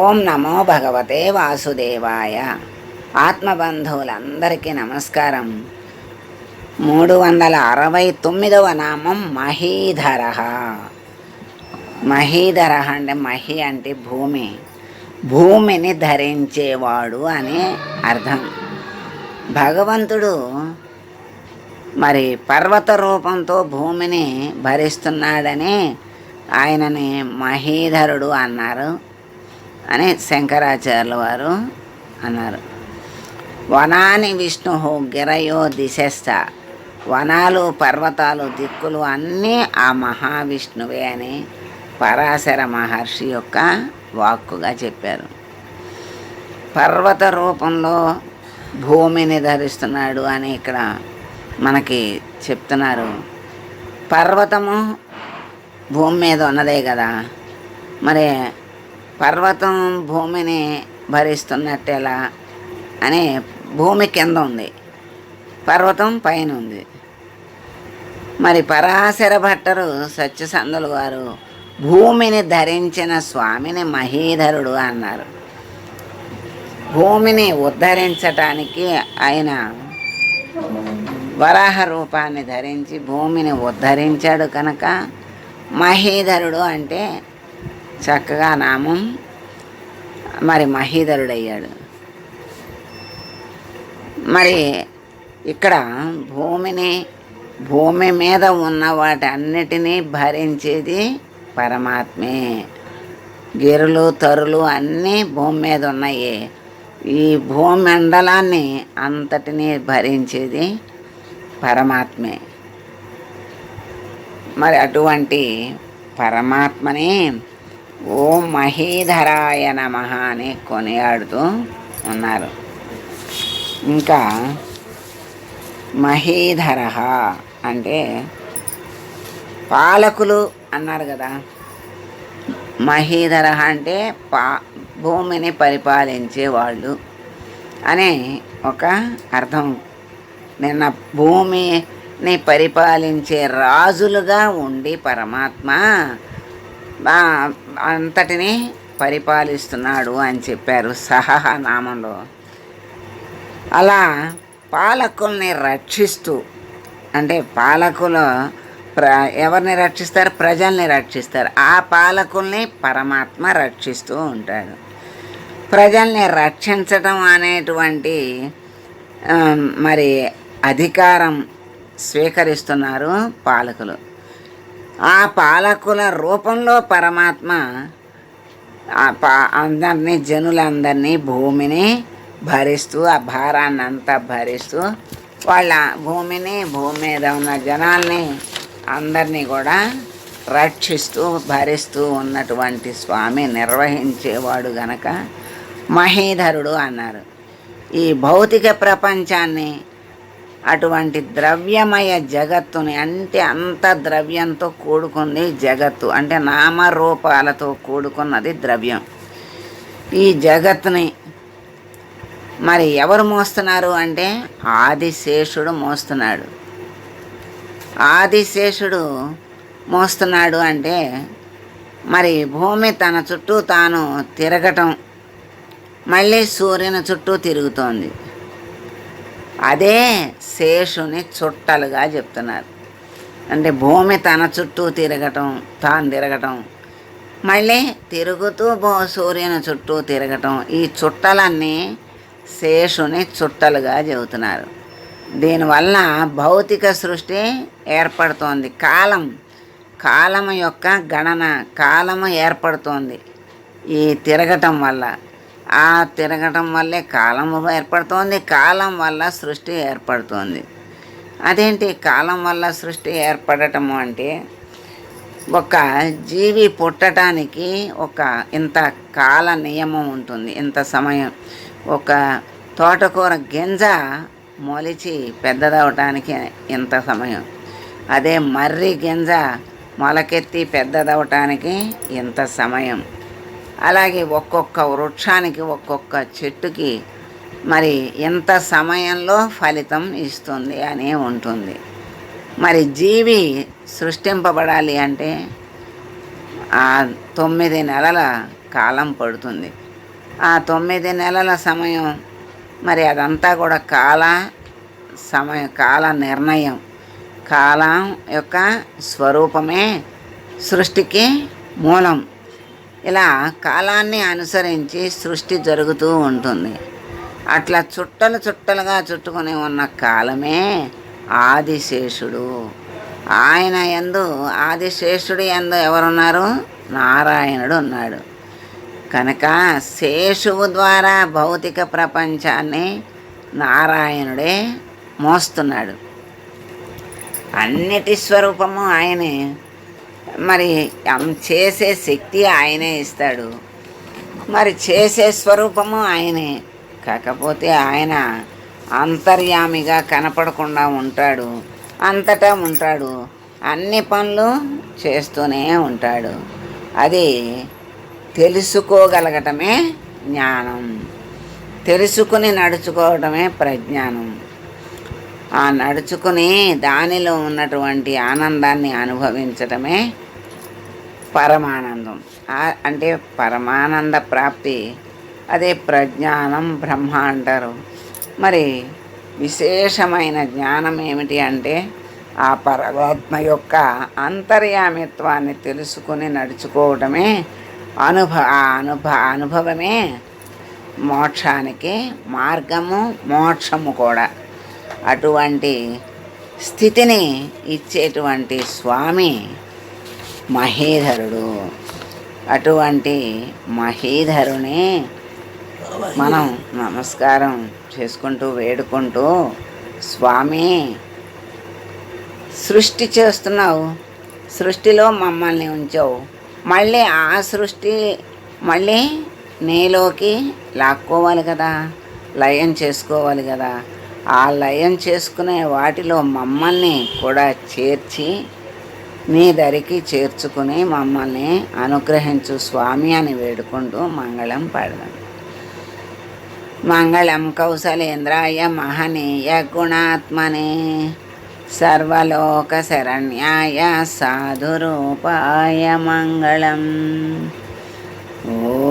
ఓం నమో భగవతే వాసుదేవాయ. ఆత్మబంధువులందరికీ నమస్కారం. మూడు వందల అరవై తొమ్మిదవ నామం మహీధర. మహీధర అంటే మహి అంటే భూమి. భూమిని ధరించేవాడు అని అర్థం. భగవంతుడు మరి పర్వత రూపంతో భూమిని భరిస్తున్నాడని ఆయనని మహీధరుడు అన్నారు. అని శంకరాచార్యుల వారు అన్నారు. వనాని విష్ణు గిరయో దిశస్థ. వనాలు పర్వతాలు దిక్కులు అన్నీ ఆ మహావిష్ణువే అని పరాశర మహర్షి యొక్క వాక్కుగా చెప్పారు. పర్వత రూపంలో భూమిని ధరిస్తున్నాడు అని ఇక్కడ మనకి చెప్తున్నారు. పర్వతము భూమి మీద ఉన్నదే కదా. మరి పర్వతం భూమిని భరిస్తున్నట్టేలా అనే అని భూమి కింద ఉంది. పర్వతం పైన ఉంది. మరి పరాశర భట్టరు సత్యసంధులు వారు భూమిని ధరించిన స్వామిని మహీధరుడు అన్నారు. భూమిని ఉద్ధరించటానికి ఆయన వరాహ రూపాన్ని ధరించి భూమిని ఉద్ధరించాడు కనుక మహీధరుడు అంటే చక్కగా నామం మరి మహీధరుడయ్యాడు. మరి ఇక్కడ భూమిని భూమి మీద ఉన్న వాటన్నిటినీ భరించేది పరమాత్మే. గిరులు తరులు అన్నీ భూమి మీద ఉన్నాయి. ఈ భూమండలాన్ని అంతటినీ భరించేది పరమాత్మే. మరి అటువంటి పరమాత్మని ఓం మహీధరాయ నమ అని కొనియాడుతూ ఉన్నారు. ఇంకా మహీధర అంటే పాలకులు అన్నారు కదా. మహీధర అంటే పా భూమిని పరిపాలించే వాళ్ళు అనే ఒక అర్థం. నిన్న భూమిని పరిపాలించే రాజులుగా ఉండి పరమాత్మ అంతటిని పరిపాలిస్తున్నాడు అని చెప్పారు సహహ నామంలో అలా పాలకుల్ని రక్షిస్తూ అంటే పాలకులు ప్ర ఎవరిని రక్షిస్తారు? ప్రజల్ని రక్షిస్తారు. ఆ పాలకుల్ని పరమాత్మ రక్షిస్తూ ఉంటాడు. ప్రజల్ని రక్షించటం అనేటువంటి మరి అధికారం స్వీకరిస్తున్నారు పాలకులు. ఆ పాలకుల రూపంలో పరమాత్మ ఆ పా అందరినీ జనులందరినీ భూమిని భరిస్తూ ఆ భారాన్ని అంతా భరిస్తూ వాళ్ళ భూమిని భూమి మీద ఉన్న జనాల్ని అందరినీ కూడా రక్షిస్తూ భరిస్తూ ఉన్నటువంటి స్వామి నిర్వహించేవాడు గనక మహీధరుడు అన్నారు. ఈ భౌతిక ప్రపంచాన్ని అటువంటి ద్రవ్యమయ జగత్తుని అంటే అంత ద్రవ్యంతో కూడుకుంది జగత్తు. అంటే నామరూపాలతో కూడుకున్నది ద్రవ్యం. ఈ జగత్తుని మరి ఎవరు మోస్తున్నారు అంటే ఆదిశేషుడు మోస్తున్నాడు. ఆదిశేషుడు మోస్తున్నాడు అంటే మరి భూమి తన చుట్టూ తాను తిరగటం మళ్ళీ సూర్యుని చుట్టూ తిరుగుతోంది. అదే శేషుని చుట్టలుగా చెప్తున్నారు. అంటే భూమి తన చుట్టూ తిరగటం తాను తిరగటం. మళ్ళీ తిరుగుతూ భూ సూర్యుని చుట్టూ తిరగటం. ఈ చుట్టలన్నీ శేషుని చుట్టలుగా చెబుతున్నారు. దీనివల్ల భౌతిక సృష్టి ఏర్పడుతోంది. కాలం కాలం యొక్క గణన కాలము ఏర్పడుతోంది. ఈ తిరగటం వల్ల. ఆ తిరగటం వల్లే కాలం ఏర్పడుతోంది. కాలం వల్ల సృష్టి ఏర్పడుతోంది. అదేంటి? కాలం వల్ల సృష్టి ఏర్పడటము అంటే ఒక జీవి పుట్టడానికి ఒక ఇంత కాల నియమం ఉంటుంది. ఇంత సమయం. ఒక తోటకూర గింజ మొలిచి పెద్దదవటానికి ఇంత సమయం. అదే మర్రి గింజ మొలకెత్తి పెద్దదవటానికి ఇంత సమయం. అలాగే ఒక్కొక్క వృక్షానికి ఒక్కొక్క చెట్టుకి మరి ఎంత సమయంలో ఫలితం ఇస్తుంది అని ఉంటుంది. మరి జీవి సృష్టింపబడాలి అంటే ఆ తొమ్మిది నెలల కాలం పడుతుంది. ఆ తొమ్మిది నెలల సమయం మరి అదంతా కూడా కాల సమయ కాల నిర్ణయం. కాలం యొక్క స్వరూపమే సృష్టికి మూలం. ఇలా కాలాన్ని అనుసరించి సృష్టి జరుగుతూ ఉంటుంది. అట్లా చుట్టలు చుట్టలుగా చుట్టుకొని ఉన్న కాలమే ఆదిశేషుడు. ఆయన ఎందు ఆదిశేషుడు ఎందు ఎవరున్నారు? నారాయణుడు ఉన్నాడు. కనుక శేషువు ద్వారా భౌతిక ప్రపంచాన్ని నారాయణుడే మోస్తున్నాడు. అన్నిటి స్వరూపము ఆయనే. మరి చేసే శక్తి ఆయనే ఇస్తాడు. మరి చేసే స్వరూపము ఆయనే. కాకపోతే ఆయన అంతర్యామిగా కనపడకుండా ఉంటాడు. అంతటా ఉంటాడు. అన్ని పనులు చేస్తూనే ఉంటాడు. అది తెలుసుకోగలగటమే జ్ఞానం. తెలుసుకుని నడుచుకోవటమే ప్రజ్ఞానం. ఆ నడుచుకుని దానిలో ఉన్నటువంటి ఆనందాన్ని అనుభవించటమే పరమానందం. అంటే పరమానంద ప్రాప్తి అదే ప్రజ్ఞానం బ్రహ్మ అంటారు. మరి విశేషమైన జ్ఞానం ఏమిటి అంటే ఆ పరమాత్మ యొక్క అంతర్యామిత్వాన్ని తెలుసుకుని నడుచుకోవటమే అనుభ ఆ అనుభ అనుభవమే మోక్షానికి మార్గము మోక్షము కూడా. అటువంటి స్థితిని ఇచ్చేటువంటి స్వామి మహీధరుడు. అటువంటి మహీధరుని మనం నమస్కారం చేసుకుంటూ వేడుకుంటూ స్వామి సృష్టి చేస్తున్నావు. సృష్టిలో మమ్మల్ని ఉంచావు. మళ్ళీ ఆ సృష్టి మళ్ళీ నీలోకి లాక్కోవాలి కదా లయం చేసుకోవాలి కదా. ఆ లయం చేసుకునే వాటిలో మమ్మల్ని కూడా చేర్చి మీ దరికి చేర్చుకుని మమ్మల్ని అనుగ్రహించు స్వామి అని వేడుకుంటూ మంగళం పాడదాం. మంగళం కౌశలేంద్రాయ మహనీయ గుణాత్మనే సర్వలోక శరణ్యాయ సాధురూపాయ మంగళం. ఓ